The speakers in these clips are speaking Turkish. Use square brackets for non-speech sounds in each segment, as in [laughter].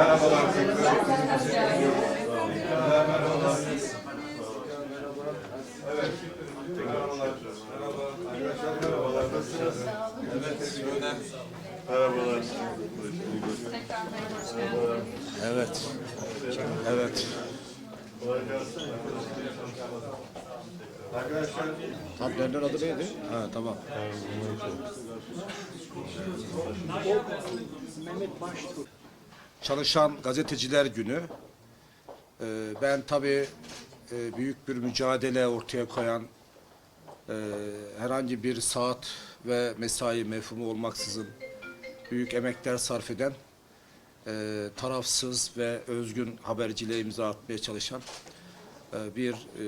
Merhabalar. Merhabalar. Evet. Merhabalar. Merhaba. Arkadaşlar merhabalar. Nasılsınız? Evet. Merhabalar. Evet. Evet. Arkadaşlar Tablerin adı neydi? Ha tamam. Çalışan Gazeteciler Günü. Ee, ben tabii e, büyük bir mücadele ortaya koyan e, herhangi bir saat ve mesai mefhumu olmaksızın büyük emekler sarf eden e, tarafsız ve özgün haberciliğe imza atmaya çalışan e, bir e,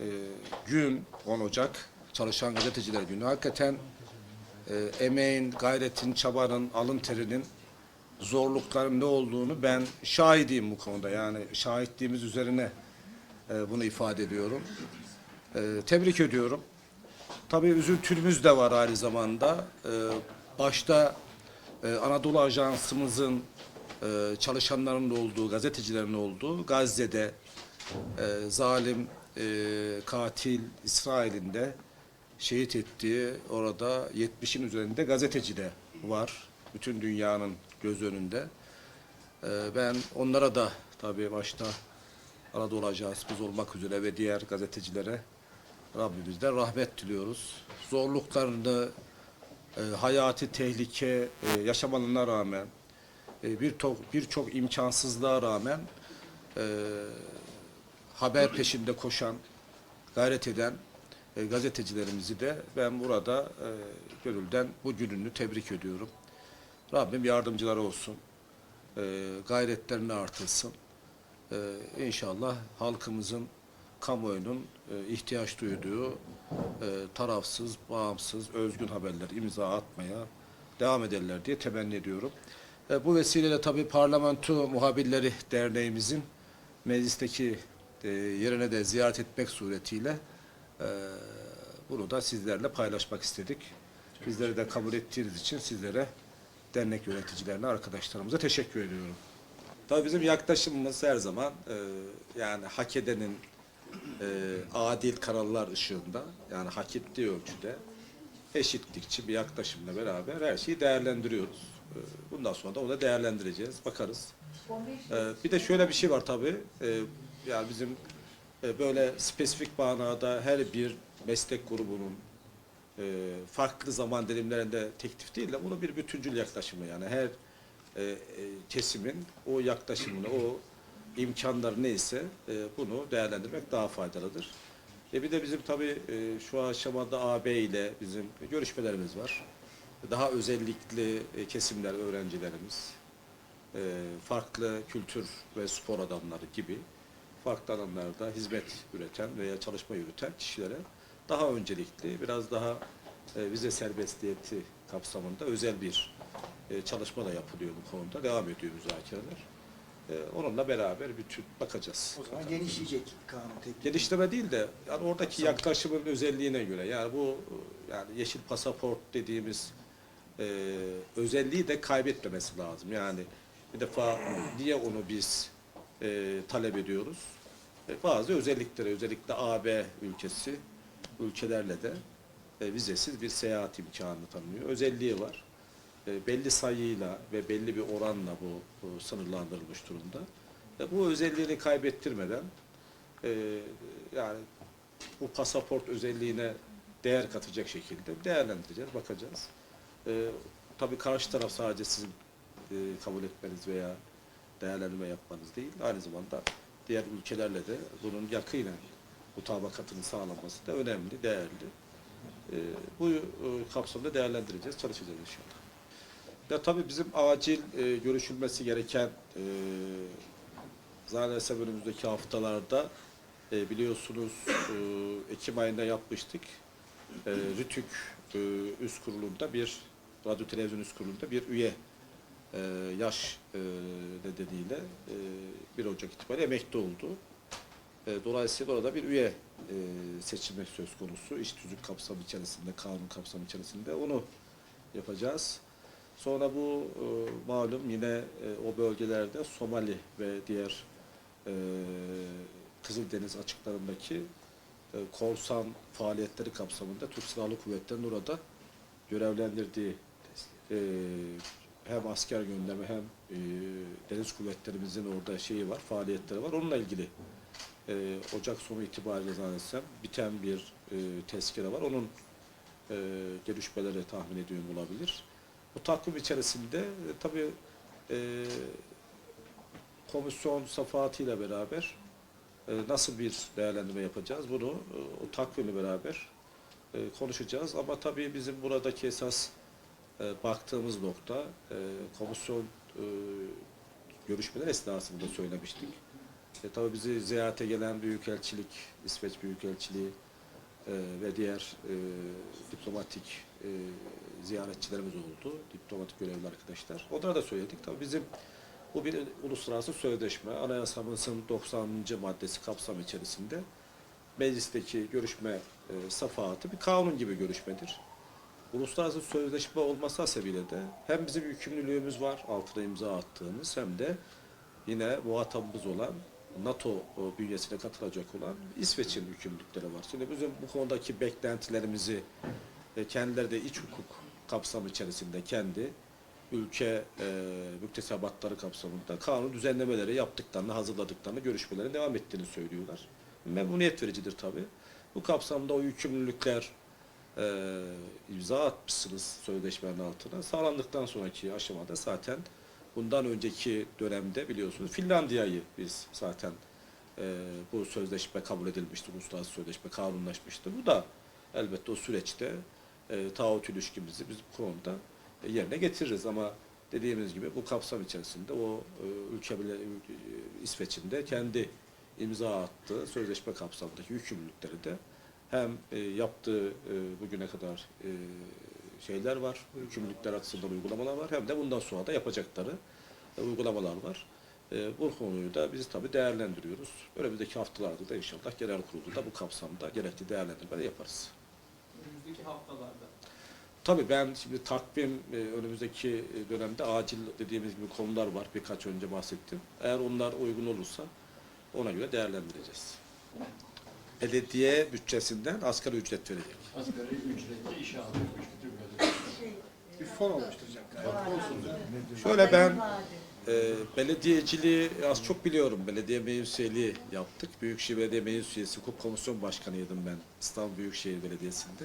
e, gün 10 Ocak Çalışan Gazeteciler Günü. Hakikaten e, emeğin, gayretin, çabanın, alın terinin zorlukların ne olduğunu ben şahidiyim bu konuda. Yani şahitliğimiz üzerine e, bunu ifade ediyorum. E, tebrik ediyorum. Tabii üzüntümüz de var aynı zamanda. E, başta e, Anadolu Ajansımızın e, çalışanların olduğu, gazetecilerin olduğu Gazze'de e, zalim e, katil İsrail'in de şehit ettiği orada 70'in üzerinde gazeteci de var. Bütün dünyanın göz önünde. E, ben onlara da tabii başta Anadolu Ajansımız olmak üzere ve diğer gazetecilere Rabbimizden rahmet diliyoruz. Zorluklarını, e, hayati tehlike e, yaşamalarına rağmen, e, birçok birçok imkansızlığa rağmen e, haber peşinde koşan, gayret eden gazetecilerimizi de ben burada e, gönülden bu gününü tebrik ediyorum. Rabbim yardımcıları olsun, e, gayretlerini artırsın. E, inşallah halkımızın, kamuoyunun e, ihtiyaç duyduğu e, tarafsız, bağımsız, özgün haberler imza atmaya devam ederler diye temenni ediyorum. E, bu vesileyle tabii Parlamento Muhabirleri Derneğimizin meclisteki e, yerine de ziyaret etmek suretiyle e, bunu da sizlerle paylaşmak istedik. Bizleri de kabul ettiğiniz için sizlere dernek yöneticilerine, arkadaşlarımıza teşekkür ediyorum. Tabii bizim yaklaşımımız her zaman e, yani hak edenin e, adil kararlar ışığında yani hak ettiği ölçüde eşitlikçi bir yaklaşımla beraber her şeyi değerlendiriyoruz. E, bundan sonra da onu değerlendireceğiz, bakarız. E, bir de şöyle bir şey var tabii. E, yani bizim e, böyle spesifik manada her bir meslek grubunun farklı zaman dilimlerinde teklif değil de bunu bir bütüncül yaklaşımı yani her e, e, kesimin o yaklaşımını, o imkanları neyse e, bunu değerlendirmek daha faydalıdır. E bir de bizim tabii e, şu aşamada AB ile bizim görüşmelerimiz var. Daha özellikli e, kesimler, öğrencilerimiz, e, farklı kültür ve spor adamları gibi farklı alanlarda hizmet üreten veya çalışma yürüten kişilere daha öncelikli, biraz daha e, vize serbestiyeti kapsamında özel bir e, çalışma da yapılıyor bu konuda. Devam ediyor müzakereler. E, onunla beraber bütün bakacağız. O zaman genişleyecek kanun teklifi. Geliştirme değil de yani oradaki yaklaşımın özelliğine göre yani bu yani yeşil pasaport dediğimiz e, özelliği de kaybetmemesi lazım. Yani bir defa niye onu biz e, talep ediyoruz? E, bazı özelliklere özellikle AB ülkesi ülkelerle de e, vizesiz bir seyahat imkanı tanınıyor. Özelliği var. E, belli sayıyla ve belli bir oranla bu, bu sınırlandırılmış durumda. E, bu özelliğini kaybettirmeden e, yani bu pasaport özelliğine değer katacak şekilde değerlendireceğiz, bakacağız. E, tabii karşı taraf sadece sizin e, kabul etmeniz veya değerlendirme yapmanız değil, aynı zamanda diğer ülkelerle de bunun yakinen mutabakatının sağlanması da önemli, değerli. E, bu e, kapsamda değerlendireceğiz, çalışacağız inşallah. Ya tabii bizim acil e, görüşülmesi gereken e, zannedersem önümüzdeki haftalarda e, biliyorsunuz e, Ekim ayında yapmıştık. E, RTÜK e, üst kurulunda bir radyo televizyon üst kurulunda bir üye e, yaş e, nedeniyle e, 1 Ocak itibariyle emekli oldu. E, dolayısıyla orada bir üye e, seçilmek söz konusu. İş tüzük kapsamı içerisinde, kanun kapsamı içerisinde onu yapacağız. Sonra bu e, malum yine e, o bölgelerde Somali ve diğer e, Kızıldeniz açıklarındaki korsan faaliyetleri kapsamında Türk Silahlı Kuvvetleri'nin orada görevlendirdiği hem asker gönderme hem deniz kuvvetlerimizin orada şeyi var, faaliyetleri var. Onunla ilgili e, Ocak sonu itibariyle zannedersem biten bir e, tezkere var. Onun e, gelişmeleri tahmin ediyorum olabilir. Bu takvim içerisinde e, tabii e, komisyon safahatıyla beraber e, nasıl bir değerlendirme yapacağız bunu e, o takvimle beraber e, konuşacağız. Ama tabii bizim buradaki esas e, baktığımız nokta e, komisyon e, görüşmeler esnasında söylemiştik. E, tabii bizi ziyarete gelen Büyükelçilik, İsveç Büyükelçiliği e, ve diğer e, diplomatik e, ziyaretçilerimiz oldu. Diplomatik görevli arkadaşlar. Onlara da söyledik. Tabii bizim bu bir uluslararası sözleşme. Anayasamızın 90. maddesi kapsam içerisinde meclisteki görüşme e, safahatı bir kanun gibi görüşmedir. Uluslararası sözleşme olması hasebiyle de hem bizim yükümlülüğümüz var altına imza attığımız hem de yine muhatabımız olan NATO e, bünyesine katılacak olan İsveç'in yükümlülükleri var. Şimdi bizim bu konudaki beklentilerimizi e, kendileri de iç hukuk kapsamı içerisinde kendi ülke e, müktesebatları kapsamında kanun düzenlemeleri yaptıklarını, hazırladıklarını, görüşmelerin devam ettiğini söylüyorlar. Memnuniyet vericidir tabii. Bu kapsamda o yükümlülükler e, imza atmışsınız sözleşmenin altına. Sağlandıktan sonraki aşamada zaten bundan önceki dönemde biliyorsunuz Finlandiya'yı biz zaten e, bu sözleşme kabul edilmişti, uluslararası sözleşme kanunlaşmıştı. Bu da elbette o süreçte e, taahhüt ilişkimizi biz bu konuda e, yerine getiririz ama dediğimiz gibi bu kapsam içerisinde o e, ülke bile e, İsveç'in de kendi imza attığı sözleşme kapsamındaki yükümlülükleri de hem e, yaptığı e, bugüne kadar e, şeyler var, yükümlülükler açısından uygulamalar var hem de bundan sonra da yapacakları e, uygulamalar var. E, bu konuyu da biz tabii değerlendiriyoruz. Önümüzdeki haftalarda da inşallah genel kurulda bu kapsamda gerekli değerlendirmeleri yaparız. Önümüzdeki haftalarda. Tabii ben şimdi takvim e, önümüzdeki dönemde acil dediğimiz gibi konular var. Birkaç önce bahsettim. Eğer onlar uygun olursa ona göre değerlendireceğiz. Belediye bütçesinden asgari ücret verecek. Asgari ücretli iş alıyormuş bütün gazeteciler. Bir fon oluşturacak galiba. Şöyle ben e, belediyeciliği az çok biliyorum. Belediye meclis üyeliği yaptık. Büyükşehir Belediye Meclis Üyesi, Hukuk Komisyon Başkanıydım ben İstanbul Büyükşehir Belediyesi'nde.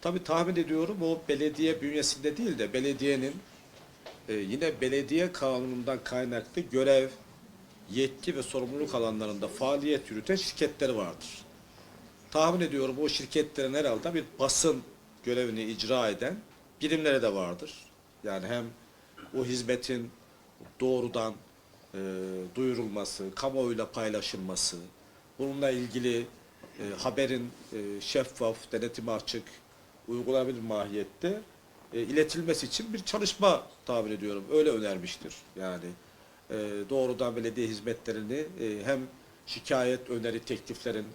Tabii tahmin ediyorum o belediye bünyesinde değil de belediyenin e, yine belediye kanunundan kaynaklı görev, yetki ve sorumluluk alanlarında faaliyet yürüten şirketleri vardır. Tahmin ediyorum o şirketlerin herhalde bir basın görevini icra eden birimleri de vardır. Yani hem o hizmetin doğrudan e, duyurulması, kamuoyuyla paylaşılması, bununla ilgili e, haberin e, şeffaf, denetime açık, uygulanabilir mahiyette e, iletilmesi için bir çalışma tabir ediyorum. Öyle önermiştir. Yani e, doğrudan belediye hizmetlerini e, hem şikayet, öneri, tekliflerin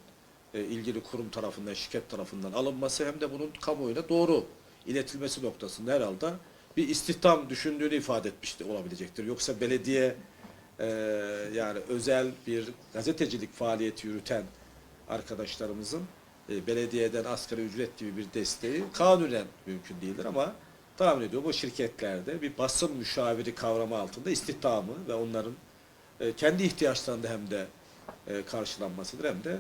e, ilgili kurum tarafından, şirket tarafından alınması hem de bunun kamuoyuna doğru iletilmesi noktasında herhalde bir istihdam düşündüğünü ifade etmiş de olabilecektir. Yoksa belediye e, yani özel bir gazetecilik faaliyeti yürüten arkadaşlarımızın e, belediyeden asgari ücret gibi bir desteği kanunen mümkün değildir ama tahmin ediyorum o şirketlerde bir basın müşaviri kavramı altında istihdamı ve onların e, kendi ihtiyaçlarında hem de e, karşılanmasıdır hem de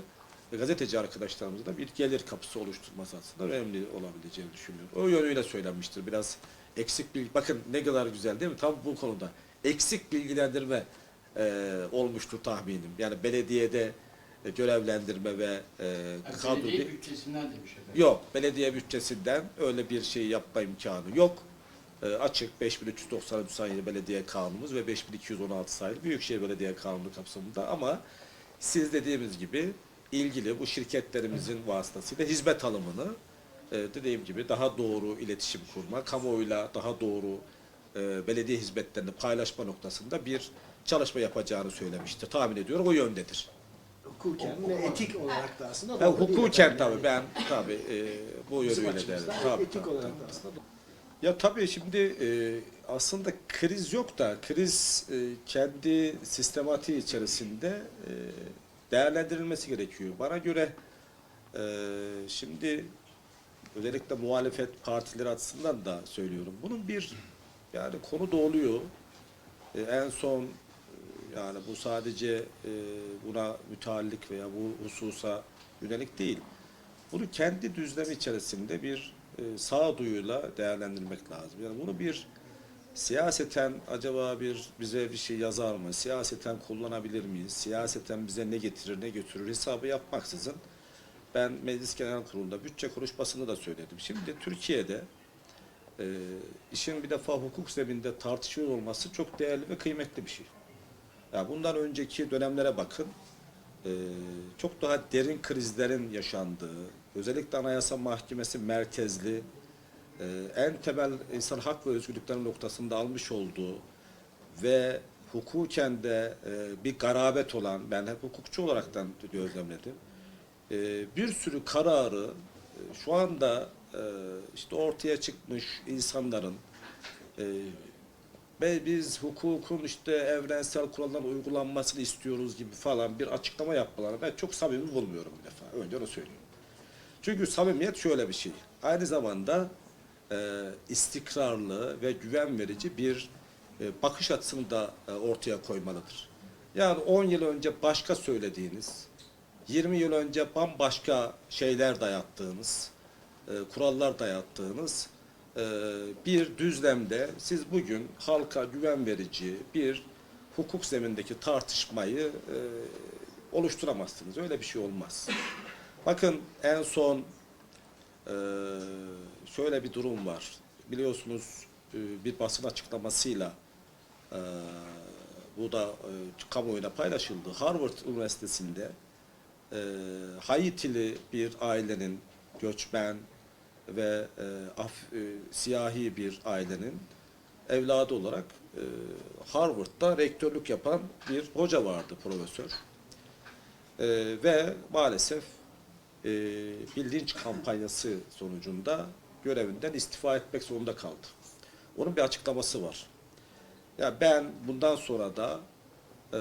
gazeteci arkadaşlarımızın da bir gelir kapısı oluşturması açısından önemli olabileceğini düşünüyorum. O yönüyle söylenmiştir. Biraz eksik bilgi. Bakın ne kadar güzel değil mi? Tam bu konuda. Eksik bilgilendirme e, olmuştur tahminim. Yani belediyede e, görevlendirme ve e, Yani kadro belediye bütçesinden demiş efendim. Yok, belediye bütçesinden öyle bir şey yapma imkanı yok. E, açık 5393 sayılı belediye kanunumuz ve 5216 sayılı Büyükşehir Belediye Kanunu kapsamında ama siz dediğimiz gibi ilgili bu şirketlerimizin vasıtasıyla hizmet alımını e, dediğim gibi daha doğru iletişim kurma, kamuoyuyla daha doğru e, belediye hizmetlerini paylaşma noktasında bir çalışma yapacağını söylemiştir. Tahmin ediyorum o yöndedir. Hukuken ve etik olarak da aslında değil hukuken tabii ben tabii e, bu yönüyle derim. Tabii, etik tabii, olarak tabii. da aslında. Ya tabii şimdi e, aslında kriz yok da kriz e, kendi sistematiği içerisinde e, değerlendirilmesi gerekiyor. Bana göre e, şimdi özellikle muhalefet partileri açısından da söylüyorum. Bunun bir yani konu da oluyor. E, en son e, yani bu sadece e, buna müteallik veya bu hususa yönelik değil. Bunu kendi düzlemi içerisinde bir e, sağduyuyla değerlendirmek lazım. Yani bunu bir siyaseten acaba bir bize bir şey yazar mı? Siyaseten kullanabilir miyiz? Siyaseten bize ne getirir ne götürür hesabı yapmaksızın ben Meclis Genel Kurulu'nda bütçe konuşmasında da söyledim. Şimdi Türkiye'de e, işin bir defa hukuk zeminde tartışıyor olması çok değerli ve kıymetli bir şey. Ya bundan önceki dönemlere bakın. e, çok daha derin krizlerin yaşandığı, özellikle Anayasa Mahkemesi merkezli, en temel insan hak ve özgürlüklerin noktasında almış olduğu ve hukuken de e, bir garabet olan, ben hep hukukçu olaraktan gözlemledim. E, bir sürü kararı e, şu anda e, işte ortaya çıkmış insanların ve biz hukukun işte evrensel kuralların uygulanmasını istiyoruz gibi falan bir açıklama yapmalarını ben çok samimi bulmuyorum bir defa. Önce onu söyleyeyim. Çünkü samimiyet şöyle bir şey. Aynı zamanda e, istikrarlı ve güven verici bir e, bakış açısını da e, ortaya koymalıdır. Yani 10 yıl önce başka söylediğiniz, 20 yıl önce bambaşka şeyler dayattığınız, e, kurallar dayattığınız e, bir düzlemde siz bugün halka güven verici bir hukuk zemindeki tartışmayı oluşturamazsınız. Öyle bir şey olmaz. Bakın en son e, şöyle bir durum var. Biliyorsunuz e, bir basın açıklamasıyla e, bu da e, kamuoyuna paylaşıldı. Harvard Üniversitesi'nde e, Haitili bir ailenin göçmen ve e, af, siyahi bir ailenin evladı olarak Harvard'da rektörlük yapan bir hoca vardı profesör. Ve maalesef e, bir kampanyası sonucunda görevinden istifa etmek zorunda kaldı. Onun bir açıklaması var. Ya ben bundan sonra da e,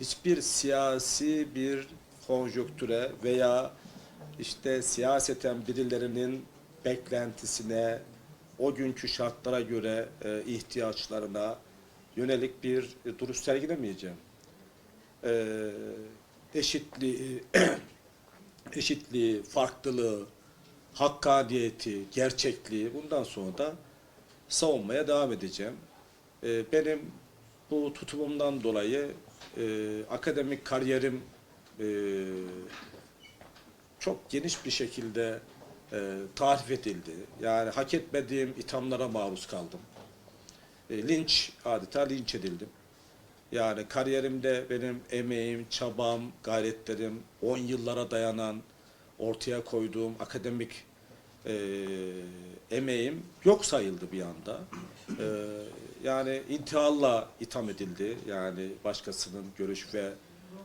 hiçbir siyasi bir konjonktüre veya işte siyaseten birilerinin beklentisine, o günkü şartlara göre e, ihtiyaçlarına yönelik bir e, duruş sergilemeyeceğim. E, eşitliği, [clears throat] eşitliği, farklılığı, hakkaniyeti, gerçekliği bundan sonra da savunmaya devam edeceğim. E, benim bu tutumumdan dolayı e, akademik kariyerim e, çok geniş bir şekilde e, tarif edildi. Yani hak etmediğim ithamlara maruz kaldım. E, linç, adeta linç edildim. Yani kariyerimde benim emeğim, çabam, gayretlerim, 10 yıllara dayanan ortaya koyduğum akademik e, emeğim yok sayıldı bir anda. E, yani intihalla itham edildi. Yani başkasının görüş ve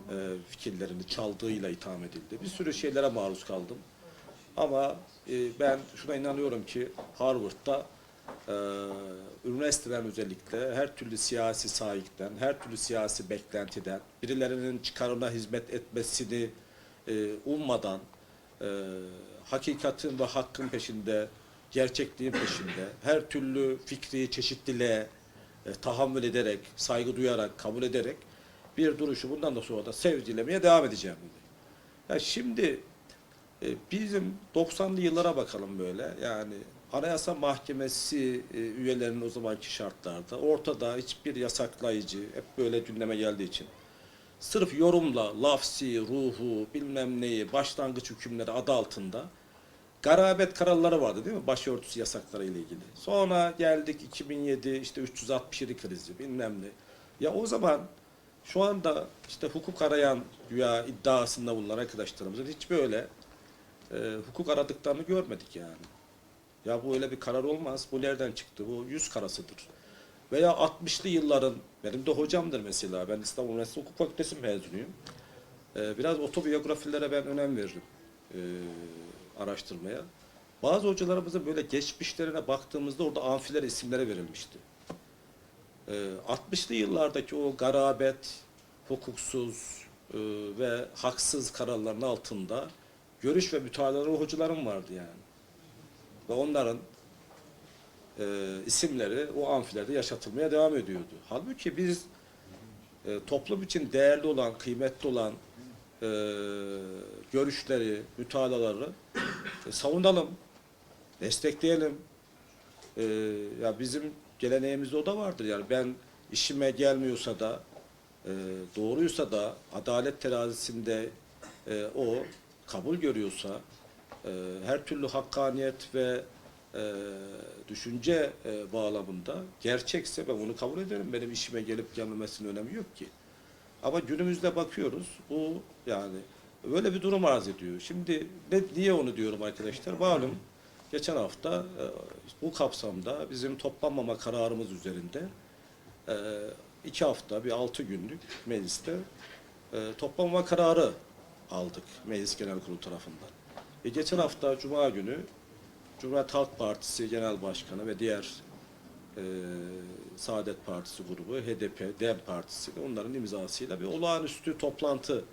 e, fikirlerini çaldığıyla itham edildi. Bir sürü şeylere maruz kaldım. Ama e, ben şuna inanıyorum ki Harvard'da e, üniversiteden özellikle her türlü siyasi sahipten, her türlü siyasi beklentiden, birilerinin çıkarına hizmet etmesini e, ummadan, e, hakikatin ve hakkın peşinde, gerçekliğin peşinde, her türlü fikri çeşitliliğe e, tahammül ederek, saygı duyarak, kabul ederek bir duruşu bundan da sonra da sevcilemeye devam edeceğim dedi. Ya şimdi e, bizim 90'lı yıllara bakalım böyle. Yani Anayasa Mahkemesi e, üyelerinin o zamanki şartlarda ortada hiçbir yasaklayıcı hep böyle gündeme geldiği için sırf yorumla lafsi, ruhu, bilmem neyi, başlangıç hükümleri adı altında garabet kararları vardı değil mi? Başörtüsü yasakları ile ilgili. Sonra geldik 2007 işte 367 krizi bilmem ne. Ya o zaman şu anda işte hukuk arayan güya iddiasında bulunan arkadaşlarımızın hiç böyle e, hukuk aradıklarını görmedik yani. Ya bu öyle bir karar olmaz. Bu nereden çıktı? Bu yüz karasıdır. Veya 60'lı yılların, benim de hocamdır mesela. Ben İstanbul Üniversitesi Hukuk Fakültesi mezunuyum. Ee, biraz otobiyografilere ben önem veririm. Ee, araştırmaya. Bazı hocalarımızın böyle geçmişlerine baktığımızda orada amfiler isimlere verilmişti. Ee, 60'lı yıllardaki o garabet, hukuksuz e, ve haksız kararların altında görüş ve mütalaları hocalarım vardı yani. Ve onların e, isimleri o amfilerde yaşatılmaya devam ediyordu. Halbuki biz e, toplum için değerli olan, kıymetli olan e, görüşleri, mütalaları e, savunalım, destekleyelim. E, ya bizim geleneğimizde o da vardır yani ben işime gelmiyorsa da e, doğruysa da adalet terazisinde e, o kabul görüyorsa e, her türlü hakkaniyet ve e, düşünce e, bağlamında gerçekse ben bunu kabul ederim. Benim işime gelip gelmemesinin önemi yok ki. Ama günümüzde bakıyoruz bu yani böyle bir durum arz ediyor. Şimdi ne, niye onu diyorum arkadaşlar? Malum geçen hafta e, bu kapsamda bizim toplanmama kararımız üzerinde iki hafta bir altı günlük mecliste e, toplanma kararı aldık Meclis Genel Kurulu tarafından. E, geçen hafta Cuma günü Cumhuriyet Halk Partisi Genel Başkanı ve diğer e, Saadet Partisi grubu, HDP, DEM Partisi onların imzasıyla bir olağanüstü toplantı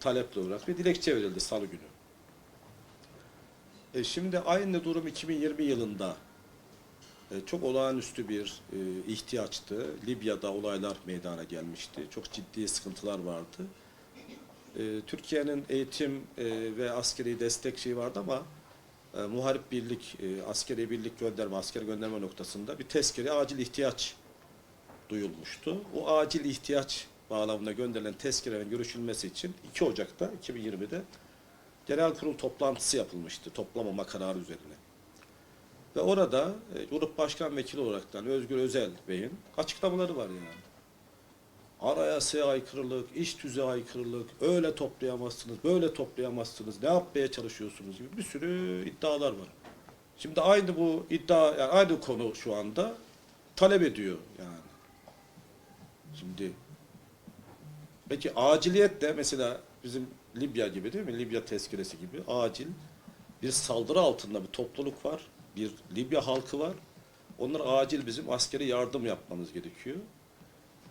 talepli olarak bir dilekçe verildi salı günü. E, şimdi aynı durum 2020 yılında e, çok olağanüstü bir e, ihtiyaçtı. Libya'da olaylar meydana gelmişti. Çok ciddi sıkıntılar vardı. E, Türkiye'nin eğitim e, ve askeri destek şeyi vardı ama e, muharip birlik, e, askeri birlik gönderme, asker gönderme noktasında bir tezkere acil ihtiyaç duyulmuştu. O acil ihtiyaç bağlamında gönderilen tezkerelerin görüşülmesi için 2 Ocak'ta 2020'de genel kurul toplantısı yapılmıştı toplamama kararı üzerine. Ve orada e, grup başkan vekili olaraktan Özgür Özel Bey'in açıklamaları var yani. Anayasaya aykırılık, iş tüzüğe aykırılık, öyle toplayamazsınız, böyle toplayamazsınız, ne yapmaya çalışıyorsunuz gibi bir sürü iddialar var. Şimdi aynı bu iddia, yani aynı konu şu anda talep ediyor yani. Şimdi peki aciliyet de mesela bizim Libya gibi değil mi? Libya tezkeresi gibi acil bir saldırı altında bir topluluk var. Bir Libya halkı var. Onlar acil bizim askeri yardım yapmamız gerekiyor.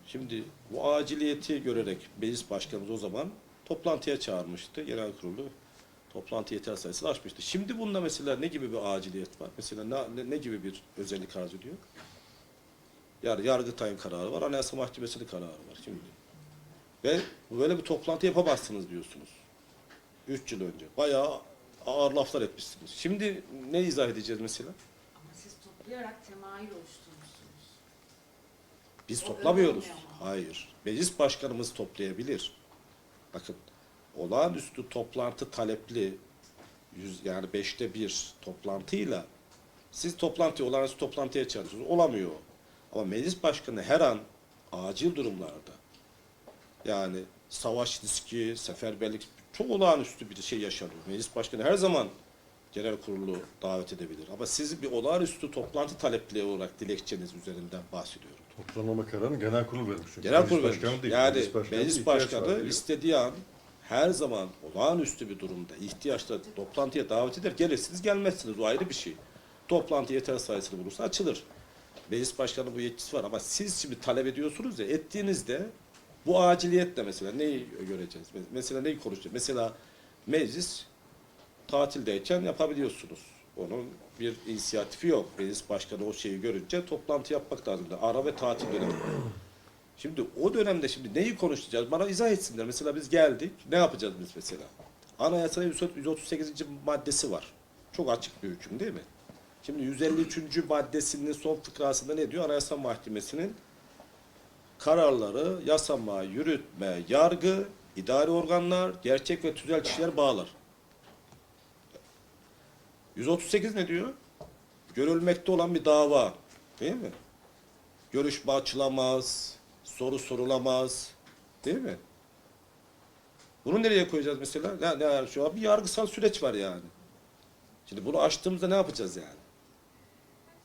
Şimdi bu aciliyeti görerek meclis başkanımız o zaman toplantıya çağırmıştı. Genel kurulu toplantı yeter sayısını açmıştı. Şimdi bunda mesela ne gibi bir aciliyet var? Mesela ne, ne, ne gibi bir özellik arz ediyor? Yani Yargıtay'ın kararı var, Anayasa Mahkemesi'nin kararı var şimdi. Ve böyle bir toplantı yapamazsınız diyorsunuz. Üç yıl önce. Bayağı ağır laflar etmişsiniz. Şimdi ne izah edeceğiz mesela? Ama siz toplayarak temayül oluşturmuşsunuz. Biz toplamıyoruz. Hayır. Meclis başkanımız toplayabilir. Bakın olağanüstü toplantı talepli yüz, yani beşte bir toplantıyla siz toplantı olağanüstü toplantıya çağırıyorsunuz. Olamıyor. Ama meclis başkanı her an acil durumlarda yani savaş riski, seferberlik çok olağanüstü bir şey yaşanıyor. Meclis başkanı her zaman genel kurulu davet edebilir. Ama siz bir olağanüstü toplantı talepli olarak dilekçeniz üzerinden bahsediyorum. Toplanma kararını genel kurul vermiş. çünkü. Genel kurul başkanı vermiş. değil, Yani meclis başkanı meclis başkanı istediği an her zaman olağanüstü bir durumda ihtiyaçta toplantıya davet eder. Gelirsiniz gelmezsiniz o ayrı bir şey. Toplantı yeter sayısını bulursa açılır. Meclis başkanı bu yetkisi var ama siz şimdi talep ediyorsunuz ya ettiğinizde bu aciliyetle mesela neyi göreceğiz? Mesela neyi konuşacağız? Mesela meclis tatildeyken yapabiliyorsunuz. Onun bir inisiyatifi yok. Meclis başkanı o şeyi görünce toplantı yapmak lazım. Ara ve tatil dönemi. [clears throat] Şimdi o dönemde şimdi neyi konuşacağız? Bana izah etsinler. Mesela biz geldik. Ne yapacağız biz mesela? Anayasanın 138. maddesi var. Çok açık bir hüküm değil mi? Şimdi 153. maddesinin son fıkrasında ne diyor? Anayasa Mahkemesi'nin kararları yasama, yürütme, yargı, idari organlar, gerçek ve tüzel kişiler bağlar. 138 ne diyor? Görülmekte olan bir dava. Değil mi? Görüşme açılamaz, soru sorulamaz. Değil mi? Bunu nereye koyacağız mesela? Ne, ne yani şu an bir yargısal süreç var yani. Şimdi bunu açtığımızda ne yapacağız yani?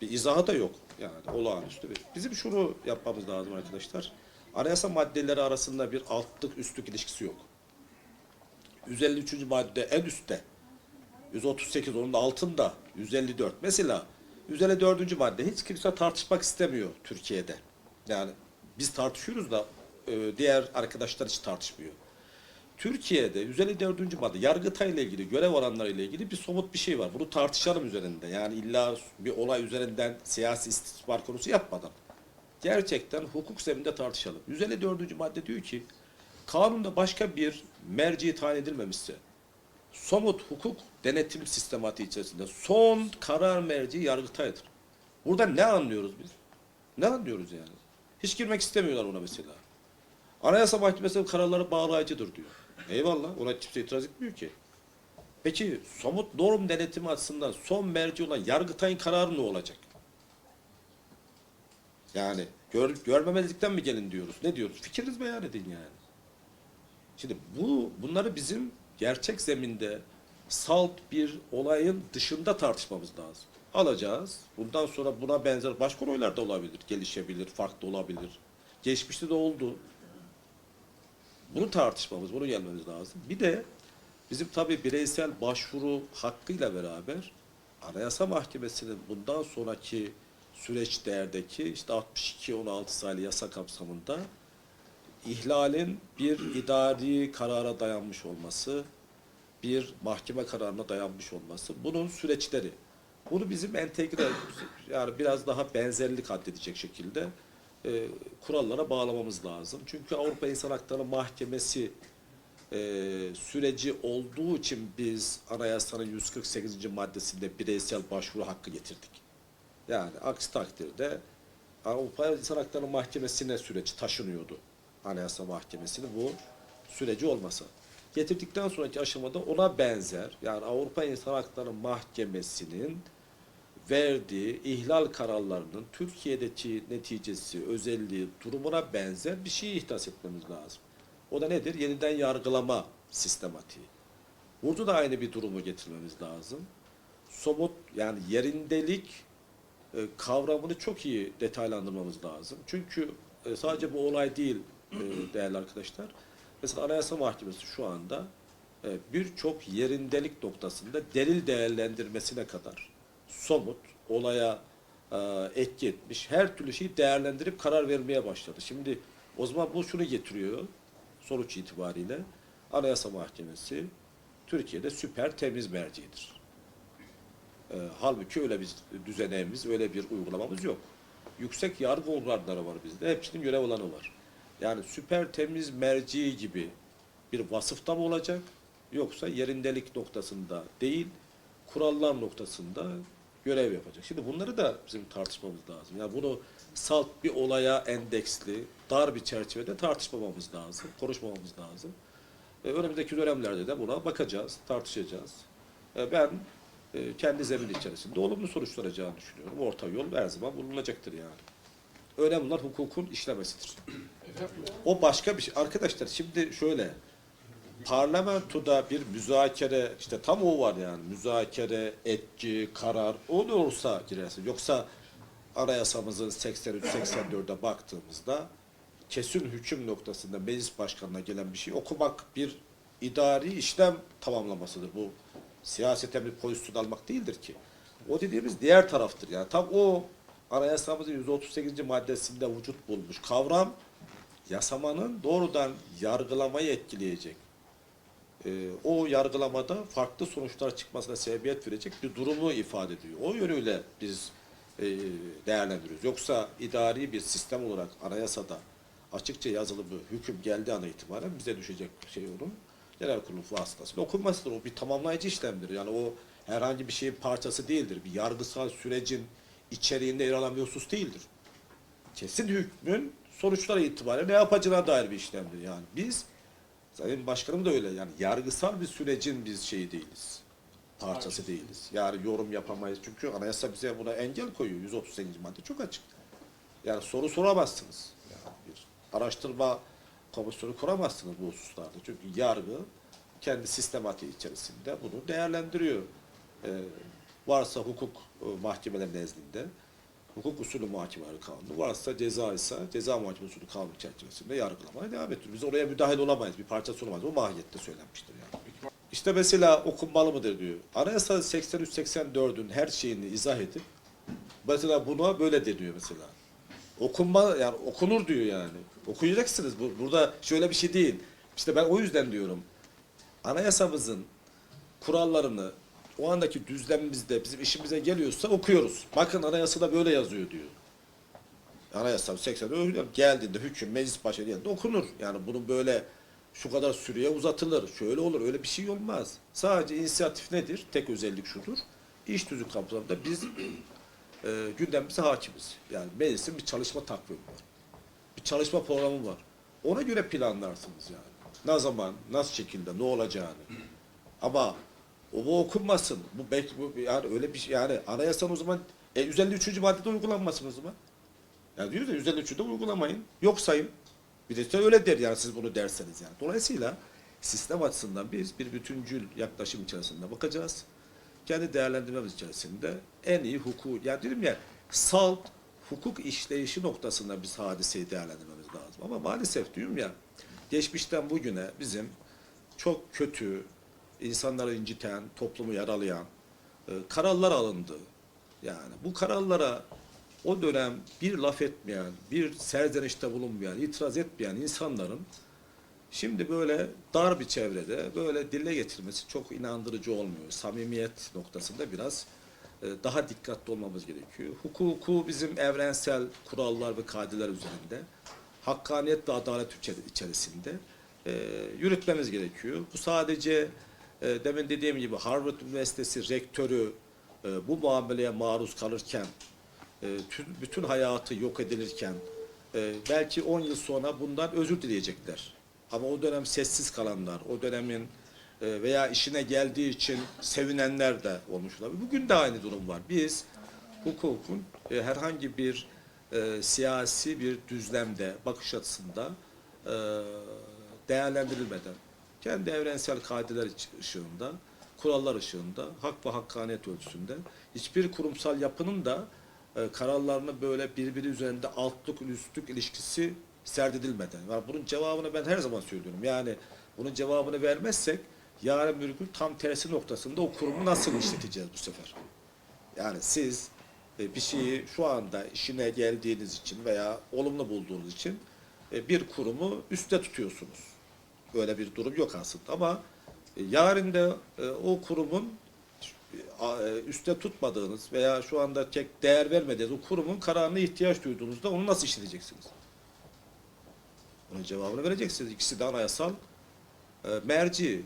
Bir izahı da yok yani olağanüstü bir. Bizim şunu yapmamız lazım arkadaşlar. Anayasa maddeleri arasında bir altlık üstlük ilişkisi yok. 153. madde en üstte. 138 onun da altında 154. Mesela 154. madde hiç kimse tartışmak istemiyor Türkiye'de. Yani biz tartışıyoruz da e, diğer arkadaşlar hiç tartışmıyor. Türkiye'de 154. madde Yargıtay ile ilgili, görev oranları ile ilgili bir somut bir şey var. Bunu tartışalım üzerinde. Yani illa bir olay üzerinden siyasi istismar konusu yapmadan. Gerçekten hukuk zeminde tartışalım. 154. madde diyor ki kanunda başka bir merci tayin edilmemişse somut hukuk denetim sistematiği içerisinde son karar merci Yargıtay'dır. Burada ne anlıyoruz biz? Ne anlıyoruz yani? Hiç girmek istemiyorlar ona mesela. Anayasa Mahkemesi'nin kararları bağlayıcıdır diyor. Eyvallah ona kimse itiraz etmiyor ki. Peki somut norm denetimi açısından son merci olan Yargıtay'ın kararı ne olacak? Yani gör, görmemezlikten mi gelin diyoruz? Ne diyoruz? Fikriniz beyan edin yani. Şimdi bu bunları bizim gerçek zeminde salt bir olayın dışında tartışmamız lazım. Alacağız. Bundan sonra buna benzer başka olaylar da olabilir. Gelişebilir, farklı olabilir. Geçmişte de oldu. Bunu tartışmamız, bunu gelmemiz lazım. Bir de bizim tabii bireysel başvuru hakkıyla beraber Anayasa Mahkemesi'nin bundan sonraki süreçlerdeki işte 62-16 sayılı yasa kapsamında ihlalin bir idari karara dayanmış olması, bir mahkeme kararına dayanmış olması, bunun süreçleri. Bunu bizim entegre, yani biraz daha benzerlik addedecek şekilde e, kurallara bağlamamız lazım. Çünkü Avrupa İnsan Hakları Mahkemesi e, süreci olduğu için biz anayasanın 148. maddesinde bireysel başvuru hakkı getirdik. Yani aksi takdirde Avrupa İnsan Hakları Mahkemesi'ne süreç taşınıyordu. Anayasa Mahkemesi'nin bu süreci olmasa. Getirdikten sonraki aşamada ona benzer yani Avrupa İnsan Hakları Mahkemesi'nin verdiği ihlal kararlarının Türkiye'deki neticesi, özelliği, durumuna benzer bir şeyi ihdas etmemiz lazım. O da nedir? Yeniden yargılama sistematiği. Burada da aynı bir durumu getirmemiz lazım. Somut yani yerindelik e, kavramını çok iyi detaylandırmamız lazım. Çünkü e, sadece bu olay değil değerli arkadaşlar. Mesela Anayasa Mahkemesi şu anda e, birçok yerindelik noktasında delil değerlendirmesine kadar somut olaya e, etki etmiş her türlü şeyi değerlendirip karar vermeye başladı. Şimdi o zaman bu şunu getiriyor sonuç itibariyle Anayasa Mahkemesi Türkiye'de süper temiz mercidir. E, halbuki öyle bir düzenemiz, öyle bir uygulamamız yok. Yüksek yargı organları var bizde. Hepsinin görev alanı var. Yani süper temiz merci gibi bir vasıfta mı olacak? Yoksa yerindelik noktasında değil, kurallar noktasında görev yapacak. Şimdi bunları da bizim tartışmamız lazım. Yani bunu salt bir olaya endeksli, dar bir çerçevede tartışmamamız lazım, konuşmamamız lazım. E, önümüzdeki dönemlerde de buna bakacağız, tartışacağız. E, ben e, kendi zemin içerisinde olumlu sonuçlanacağını düşünüyorum. Orta yol her zaman bulunacaktır yani. Önemli olan hukukun işlemesidir. O başka bir şey. Arkadaşlar şimdi şöyle, parlamentoda bir müzakere, işte tam o var yani, müzakere, etki, karar, o olursa girersin. Yoksa anayasamızın 83-84'e baktığımızda kesin hüküm noktasında meclis başkanına gelen bir şey okumak bir idari işlem tamamlamasıdır. Bu siyaseten bir pozisyon almak değildir ki. O dediğimiz diğer taraftır. Yani tam o anayasamızın 138. maddesinde vücut bulmuş kavram yasamanın doğrudan yargılamayı etkileyecek. Ee, o yargılamada farklı sonuçlar çıkmasına sebebiyet verecek bir durumu ifade ediyor. O yönüyle biz e, değerlendiriyoruz. Yoksa idari bir sistem olarak anayasada açıkça yazılı bir hüküm geldiği ana itibaren bize düşecek şey onun genel kurulu vasıtasıyla okunmasıdır. O bir tamamlayıcı işlemdir. Yani o herhangi bir şeyin parçası değildir. Bir yargısal sürecin içeriğinde yer alan bir husus değildir. Kesin hükmün sonuçlara itibaren ne yapacağına dair bir işlemdir. Yani biz, Sayın Başkanım da öyle yani yargısal bir sürecin biz şeyi değiliz. Parçası değiliz. Yani yorum yapamayız. Çünkü anayasa bize buna engel koyuyor. 138. madde çok açık. Yani soru soramazsınız. Yani bir araştırma komisyonu kuramazsınız bu hususlarda. Çünkü yargı kendi sistematiği içerisinde bunu değerlendiriyor. Ee, varsa hukuk e, mahkemeleri nezdinde hukuk usulü muhakemeleri kanunu varsa ceza ise ceza muhakeme usulü kanunu çerçevesinde yargılamaya devam ediyor. Biz oraya müdahil olamayız, bir parçası olamayız. O mahiyette söylenmiştir yani. işte mesela okunmalı mıdır diyor. Anayasa 83-84'ün her şeyini izah edip mesela buna böyle deniyor mesela. Okunma yani okunur diyor yani. Okuyacaksınız. Bu, burada şöyle bir şey değil. İşte ben o yüzden diyorum. Anayasamızın kurallarını o andaki düzlemimizde bizim işimize geliyorsa okuyoruz. Bakın anayasada böyle yazıyor diyor. Anayasa 80'de öyle geldiğinde hüküm meclis başı geldiğinde okunur. Yani bunu böyle şu kadar süreye uzatılır. Şöyle olur. Öyle bir şey olmaz. Sadece inisiyatif nedir? Tek özellik şudur. İş tüzük kapsamında biz e, gündemimize hakimiz. Yani meclisin bir çalışma takvimi var. Bir çalışma programı var. Ona göre planlarsınız yani. Ne zaman, nasıl şekilde, ne olacağını. Ama o bu okunmasın. Bu belki bu yani öyle bir şey yani anayasanın o zaman e, 153. maddede uygulanmasın o zaman. Yani diyoruz ya 153'de uygulamayın. Yok sayın. Bir de öyle der yani siz bunu derseniz yani. Dolayısıyla sistem açısından biz bir bütüncül yaklaşım içerisinde bakacağız. Kendi değerlendirmemiz içerisinde en iyi hukuku, ya diyorum ya salt hukuk işleyişi noktasında biz hadiseyi değerlendirmemiz lazım. Ama maalesef diyorum ya geçmişten bugüne bizim çok kötü, insanları inciten, toplumu yaralayan e, kararlar alındı. Yani bu kararlara o dönem bir laf etmeyen, bir serzenişte bulunmayan, itiraz etmeyen insanların şimdi böyle dar bir çevrede böyle dile getirmesi çok inandırıcı olmuyor. Samimiyet noktasında biraz e, daha dikkatli olmamız gerekiyor. Hukuku bizim evrensel kurallar ve kaideler üzerinde, hakkaniyet ve adalet içeri- içerisinde e, yürütmemiz gerekiyor. Bu sadece e, demin dediğim gibi Harvard Üniversitesi rektörü e, bu muameleye maruz kalırken e, bütün hayatı yok edilirken e, belki 10 yıl sonra bundan özür dileyecekler. Ama o dönem sessiz kalanlar, o dönemin veya işine geldiği için sevinenler de olmuş olabilir. Bugün de aynı durum var. Biz hukukun herhangi bir siyasi bir düzlemde, bakış açısında değerlendirilmeden kendi evrensel kaideler ışığında, kurallar ışığında, hak ve hakkaniyet ölçüsünde hiçbir kurumsal yapının da e, kararlarını böyle birbiri üzerinde altlık üstlük ilişkisi serdedilmeden. Yani bunun cevabını ben her zaman söylüyorum. Yani bunun cevabını vermezsek yarın bir gün tam tersi noktasında o kurumu nasıl işleteceğiz bu sefer? Yani siz e, bir şeyi şu anda işine geldiğiniz için veya olumlu bulduğunuz için e, bir kurumu üstte tutuyorsunuz. Böyle bir durum yok aslında ama e, yarın da e, o kurumun e, üstte tutmadığınız veya şu anda tek değer vermediğiniz o kurumun kararına ihtiyaç duyduğunuzda onu nasıl işleyeceksiniz? Bunun cevabını vereceksiniz. İkisi de anayasal merci.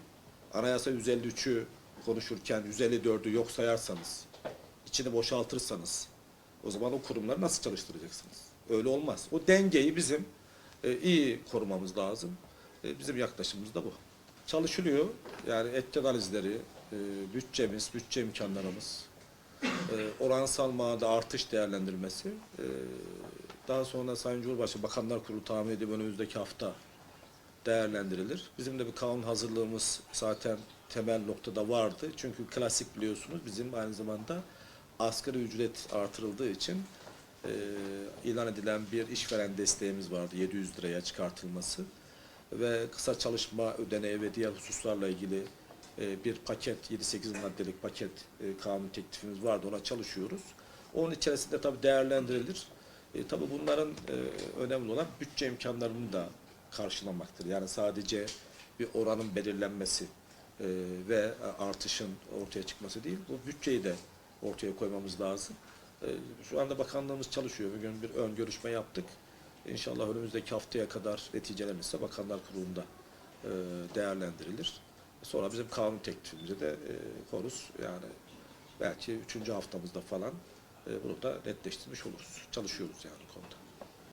Anayasa 153'ü konuşurken 154'ü yok sayarsanız, içini boşaltırsanız o zaman o kurumları nasıl çalıştıracaksınız? Öyle olmaz. O dengeyi bizim iyi korumamız lazım. E, bizim yaklaşımımız da bu. Çalışılıyor. Yani et analizleri, e, bütçemiz, bütçe imkanlarımız, e, oransal manada artış değerlendirmesi, e, daha sonra Sayın Cumhurbaşkanı Bakanlar Kurulu tahmin ediyor önümüzdeki hafta değerlendirilir. Bizim de bir kanun hazırlığımız zaten temel noktada vardı. Çünkü klasik biliyorsunuz bizim aynı zamanda asgari ücret artırıldığı için e, ilan edilen bir işveren desteğimiz vardı 700 liraya çıkartılması ve kısa çalışma ödeneği ve diğer hususlarla ilgili e, bir paket 7-8 maddelik paket e, kanun teklifimiz vardı ona çalışıyoruz. Onun içerisinde tabii değerlendirilir. E, tabii bunların e, önemli olan bütçe imkanlarını da karşılamaktır. Yani sadece bir oranın belirlenmesi e, ve artışın ortaya çıkması değil, bu bütçeyi de ortaya koymamız lazım. E, şu anda bakanlığımız çalışıyor. Bugün bir ön görüşme yaptık. İnşallah önümüzdeki haftaya kadar neticelenirse Bakanlar Kurulu'nda e, değerlendirilir. Sonra bizim kanun teklifimize de e, koruz. Yani belki üçüncü haftamızda falan e, bunu da netleştirmiş oluruz. Çalışıyoruz yani bu konuda.